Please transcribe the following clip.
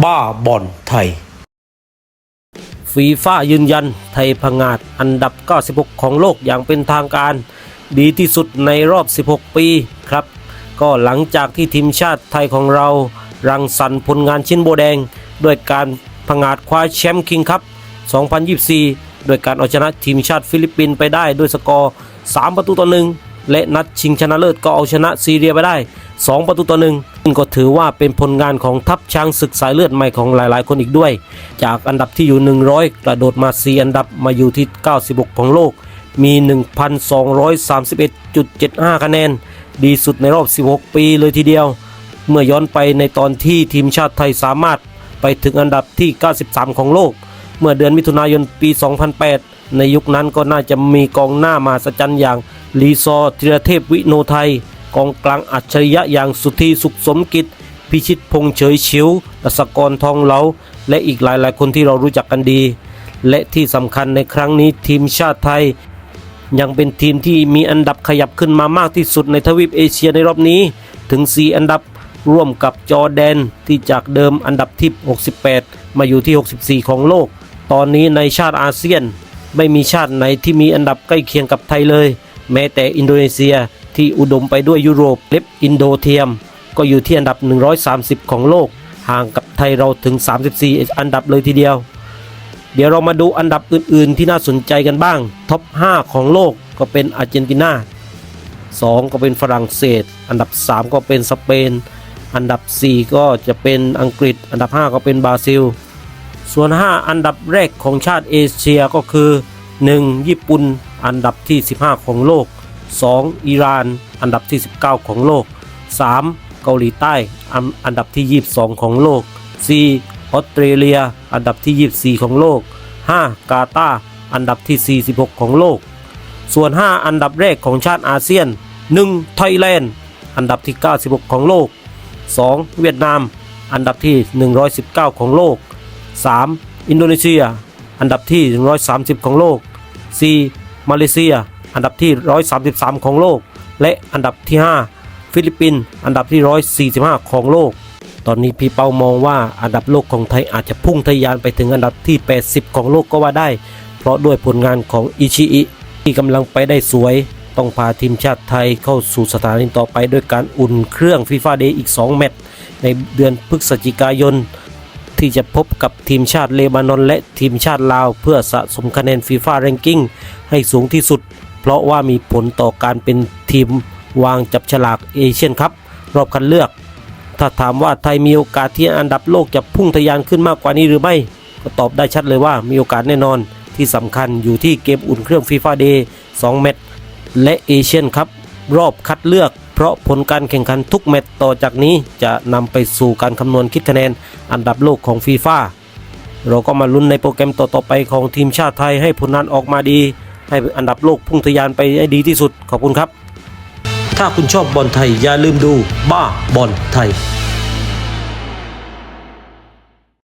บ้าบอลไทย ฟีฟ่ายืนยันไทยพงาดอันดับ 96 ของโลกอย่างเป็นทางการ ดีที่สุดในรอบ 16 ปีครับ ก็หลังจากที่ทีมชาติไทยของเรา รังสรรค์ผลงานชิ้นโบแดง ด้วยการพงงาดคว้าแชมป์คิงคัพ 2024 โดยการเอาชนะทีมชาติฟิลิปปินส์ไปได้ด้วยสกอร์ 3 ประตูต่อหนึ่งและนัดชิงชนะเลิศก็เอาชนะซีเรียไปได้ 2 ประตูต่อหนึ่ง ซึ่งก็ถือว่าเป็นผลงานของทัพช้างศึกสายเลือดใหม่ของหลายๆ คนอีกด้วย จากอันดับที่อยู่ 100 กระโดดมา 4 อันดับมาอยู่ที่ 96 ของโลก มี 1,231.75 คะแนน ดีสุดในรอบ 16 ปีเลยทีเดียว เมื่อย้อนไปในตอนที่ทีมชาติไทยสามารถไปถึงอันดับที่ 93 ของโลก เมื่อเดือนมิถุนายนปี 2008 ในยุคนั้นก็น่าจะมีกองหน้ามาสจันอย่างลีซอธีรเทพวิโนไทย กองกลางอัจฉริยะอย่างสุธีสุขสมกิจ พิชิตพงษ์เฉยชิวรัศกรทองเหลา และอีกหลายๆ คนที่เรารู้จักกันดี และที่สำคัญในครั้งนี้ทีมชาติไทย ยังเป็นทีมที่มีอันดับขยับขึ้นมามากที่สุดในทวีปเอเชียในรอบนี้ถึง 4 อันดับร่วมกับจอร์แดนที่จากเดิมอันดับที่ 68 มาอยู่ที่ 64 ของโลก ตอนนี้ในชาติอาเซียน ไม่มีชาติไหนที่มีอันดับใกล้เคียงกับไทยเลย แม้แต่อินโดนีเซีย ที่อุดมไปด้วยยุโรปเล็บอินโดเทียม ก็อยู่ที่อันดับ 130 ของโลก ห่างกับไทยเราถึง 34 อันดับเลยทีเดียว เดี๋ยวเรามาดูอันดับอื่นๆ ที่น่าสนใจกันบ้างท็อป 5 ของโลกก็เป็นอาร์เจนตินา 2 ก็เป็นฝรั่งเศส อันดับ 3 ก็เป็นสเปน อันดับ 4 ก็จะเป็นอังกฤษ อันดับ 5 ก็เป็นบราซิล ส่วน 5 อันดับแรกของชาติเอเชียก็คือ 1. ญี่ปุ่น อันดับที่ 15 ของโลก 2. อิหร่าน อันดับที่ 19 ของโลก 3. เกาหลีใต้ อันดับที่ 22 ของโลก 4. ออสเตรเลีย อันดับที่ 24 ของโลก 5. กาตาร์อันดับที่ 46 ของโลก ส่วน 5 อันดับแรกของชาติอาเซียน 1. ไทยแลนด์ อันดับที่ 96 ของโลก 2. เวียดนาม อันดับที่ 119 ของโลก 3. อินโดนีเซีย อันดับที่ 130 ของโลก 4. มาเลเซีย อันดับที่ 133 ของโลก และอันดับที่ 5 ฟิลิปปินส์อันดับที่ 145 ของโลก ตอนนี้พี่เปามองว่าอันดับโลกของไทยอาจจะพุ่งทะยานไปถึงอันดับที่ 80 ของโลกก็ว่าได้ เพราะด้วยผลงานของอิชิอิที่กำลังไปได้สวย ต้องพาทีมชาติไทยเข้าสู่สถานีต่อไปด้วยการอุ่นเครื่องฟีฟ่าเดย์อีก 2 แมตช์ในเดือนพฤศจิกายนที่จะพบกับทีมชาติเลบานอนและทีมชาติลาว เพื่อสะสมคะแนนฟีฟ่าแรงกิ้งให้สูงที่สุด เพราะว่ามีผลต่อการเป็นทีมวางจับฉลากเอเชียนคัพรอบคัดเลือก ถ้าถามว่าไทยมีโอกาสที่อันดับโลกจะพุ่งทะยานขึ้นมากกว่านี้หรือไม่ ก็ตอบได้ชัดเลยว่ามีโอกาสแน่นอน ที่สำคัญอยู่ที่เกมอุ่นเครื่องฟีฟ่าเดย์2แมตช์และเอเชียนคัพรอบคัดเลือก เพราะผลการแข่งขันทุกแมตช์ต่อจากนี้จะนำไปสู่การคำนวณคิดคะแนนอันดับโลกของฟีฟ่าเราก็มาลุ้นในโปรแกรมต่อๆไปของทีมชาติไทยให้ผลงานออกมาดี ให้อันดับโลกพุ่งทะยานไปให้ดีที่สุดขอบคุณครับ ถ้าคุณชอบบอลไทยอย่าลืมดูบ้าบอลไทย